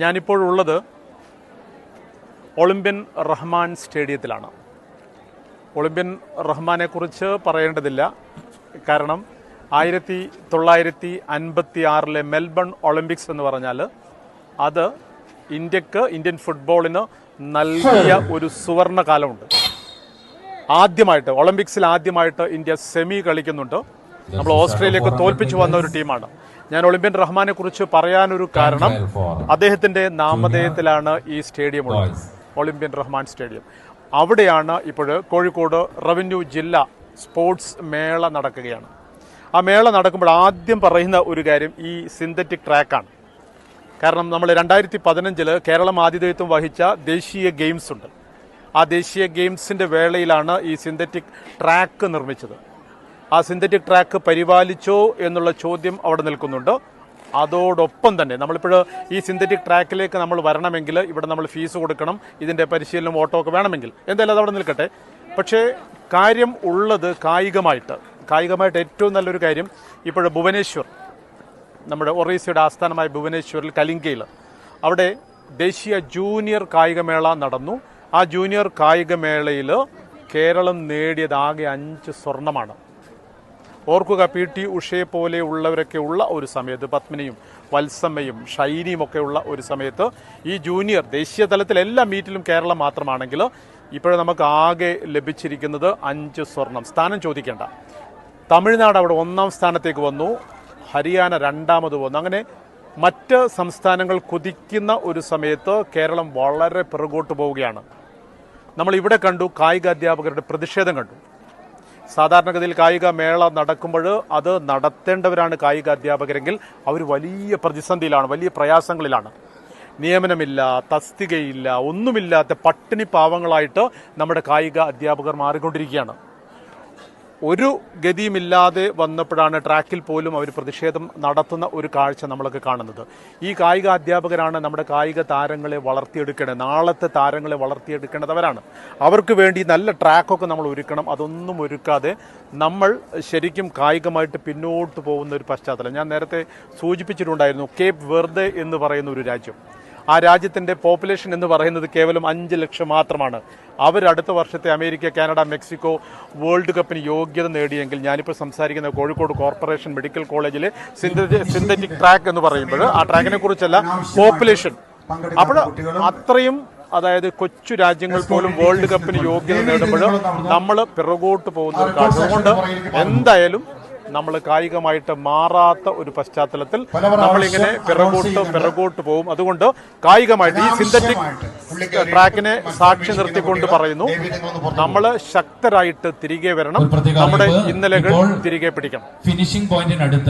ഞാനിപ്പോഴുള്ളത് Olympian Rahman സ്റ്റേഡിയത്തിലാണ്. Olympian റഹ്മാനെക്കുറിച്ച് പറയേണ്ടതില്ല. കാരണം ആയിരത്തി തൊള്ളായിരത്തി അൻപത്തി ആറിലെ മെൽബൺ ഒളിമ്പിക്സ് എന്ന് പറഞ്ഞാൽ അത് ഇന്ത്യയ്ക്ക് ഇന്ത്യൻ ഫുട്ബോളിന് നൽകിയ ഒരു സുവർണ കാലമുണ്ട് ആദ്യമായിട്ട് ഒളിമ്പിക്സിൽ ആദ്യമായിട്ട് ഇന്ത്യ സെമി കളിക്കുന്നുണ്ട്. നമ്മൾ ഓസ്ട്രേലിയക്ക് തോൽപ്പിച്ചു വന്ന ഒരു ടീമാണ്. ഞാൻ ഒളിമ്പ്യൻ റഹ്മാനെ കുറിച്ച് പറയാനൊരു കാരണം അദ്ദേഹത്തിന്റെ നാമധേയത്തിലാണ് ഈ സ്റ്റേഡിയം ഉള്ളത്. Olympian Rahman stadium. അവിടെയാണ് ഇപ്പോൾ കോഴിക്കോട് റവന്യൂ ജില്ല സ്പോർട്സ് മേള നടക്കുകയാണ്. ആ മേള നടക്കുമ്പോൾ ആദ്യം പറയുന്ന ഒരു കാര്യം ഈ സിന്തറ്റിക് ട്രാക്കാണ്. കാരണം നമ്മൾ രണ്ടായിരത്തി പതിനഞ്ചിൽ കേരളം ആതിഥേയത്വം വഹിച്ച ദേശീയ ഗെയിംസ് ഉണ്ട്. ആ ദേശീയ ഗെയിംസിന്റെ വേളയിലാണ് ഈ സിന്തറ്റിക് ട്രാക്ക് നിർമ്മിച്ചത്. ആ സിന്തറ്റിക് ട്രാക്ക് പരിപാലിച്ചോ എന്നുള്ള ചോദ്യം അവിടെ നിൽക്കുന്നുണ്ട്. അതോടൊപ്പം തന്നെ നമ്മളിപ്പോൾ ഈ സിന്തറ്റിക് ട്രാക്കിലേക്ക് നമ്മൾ വരണമെങ്കിൽ ഇവിടെ നമ്മൾ ഫീസ് കൊടുക്കണം ഇതിന്റെ പരിശീലനം ഓട്ടോ ഒക്കെ വേണമെങ്കിൽ. എന്തായാലും അതവിടെ നിൽക്കട്ടെ. പക്ഷേ കാര്യം ഉള്ളത് കായികമായിട്ട്. കായികമായിട്ട് ഏറ്റവും നല്ലൊരു കാര്യം ഇപ്പോൾ ഭുവനേശ്വർ നമ്മുടെ ഒറീസയുടെ ആസ്ഥാനമായ ഭുവനേശ്വറിൽ കലിങ്കയിൽ അവിടെ ദേശീയ ജൂനിയർ കായികമേള നടന്നു. ആ ജൂനിയർ കായികമേളയിൽ കേരളം നേടിയത് ആകെ അഞ്ച് സ്വർണമാണ് ഓർക്കുക പി. ടി. ഉഷയെ പോലെ ഉള്ളവരൊക്കെ ഉള്ള ഒരു സമയത്ത് പത്മിനിയും വത്സമ്മയും ഷൈനിയും ഒക്കെ ഉള്ള ഒരു സമയത്ത് ഈ ജൂനിയർ ദേശീയ തലത്തിൽ എല്ലാ മീറ്റിലും കേരളം മാത്രമാണെങ്കിൽ ഇപ്പോഴും നമുക്ക് ആകെ ലഭിച്ചിരിക്കുന്നത് അഞ്ച് സ്വർണം. സ്ഥാനം ചോദിക്കേണ്ട. തമിഴ്നാട് അവിടെ ഒന്നാം സ്ഥാനത്തേക്ക് വന്നു. ഹരിയാന രണ്ടാമത് വന്നു. അങ്ങനെ മറ്റ് സംസ്ഥാനങ്ങൾ കുതിക്കുന്ന ഒരു സമയത്ത് കേരളം വളരെ പിറകോട്ട് പോവുകയാണ്. നമ്മൾ ഇവിടെ കണ്ടു കായിക അധ്യാപകരുടെ പ്രതിഷേധം കണ്ടു. സാധാരണഗതിയിൽ കായിക മേള നടക്കുമ്പോൾ അത് നടത്തേണ്ടവരാണ് കായിക അധ്യാപകരെങ്കിൽ അവർ വലിയ പ്രതിസന്ധിയിലാണ് വലിയ പ്രയാസങ്ങളിലാണ്. നിയമനമില്ല തസ്തികയില്ല ഒന്നുമില്ലാത്ത പട്ടിണി പാവങ്ങളായിട്ട് നമ്മുടെ കായിക അധ്യാപകർ മാറിക്കൊണ്ടിരിക്കുകയാണ്. ഒരു ഗതിയുമില്ലാതെ വന്നപ്പോഴാണ് ട്രാക്കിൽ പോലും അവർ പ്രതിഷേധം നടത്തുന്ന ഒരു കാഴ്ച നമ്മളൊക്കെ കാണുന്നത്. ഈ കായിക അധ്യാപകരാണ് നമ്മുടെ കായിക താരങ്ങളെ വളർത്തിയെടുക്കേണ്ടത് നാളത്തെ താരങ്ങളെ വളർത്തിയെടുക്കേണ്ടതവരാണ്. അവർക്ക് വേണ്ടി നല്ല ട്രാക്കൊക്കെ നമ്മൾ ഒരുക്കണം അതൊന്നും ഒരുക്കാതെ നമ്മൾ ശരിക്കും കായികമായിട്ട് പിന്നോട്ട് പോകുന്ന ഒരു പശ്ചാത്തലം. ഞാൻ നേരത്തെ സൂചിപ്പിച്ചിട്ടുണ്ടായിരുന്നു കേപ്പ് വെർദെ എന്ന് പറയുന്ന ഒരു രാജ്യം. ആ രാജ്യത്തിന്റെ പോപ്പുലേഷൻ എന്ന് പറയുന്നത് കേവലം അഞ്ച് ലക്ഷം മാത്രമാണ്. അവർ അടുത്ത വർഷത്തെ അമേരിക്ക കാനഡ മെക്സിക്കോ വേൾഡ് കപ്പിന് യോഗ്യത നേടിയെങ്കിൽ ഞാനിപ്പോൾ സംസാരിക്കുന്ന കോഴിക്കോട് കോർപ്പറേഷൻ മെഡിക്കൽ കോളേജിലെ സിന്തറ്റിക് ട്രാക്ക് എന്ന് പറയുമ്പോൾ ആ ട്രാക്കിനെ കുറിച്ചല്ല പോപ്പുലേഷൻ. അപ്പോൾ അത്രയും അതായത് കൊച്ചു രാജ്യങ്ങൾ പോലും വേൾഡ് കപ്പിന് യോഗ്യത നേടുമ്പോൾ നമ്മൾ പിറകോട്ട് പോകുന്ന അതുകൊണ്ട് എന്തായാലും നമ്മൾ കായികമായിട്ട് മാറാത്ത ഒരു പശ്ചാത്തലത്തിൽ നമ്മളിങ്ങനെ പിറകോട്ട് പിറകോട്ട് പോകും. അതുകൊണ്ട് കായികമായിട്ട് ഈ സിന്തറ്റിക് ട്രാക്കിനെ സാക്ഷി നിർത്തിക്കൊണ്ട് പറയുന്നു. നമ്മൾ ശക്തരായിട്ട് തിരികെ വരണം. നമ്മുടെ ഇന്നലെകൾ തിരികെ പിടിക്കണം. ഫിനിഷിംഗ് പോയിന്റിനടുത്ത്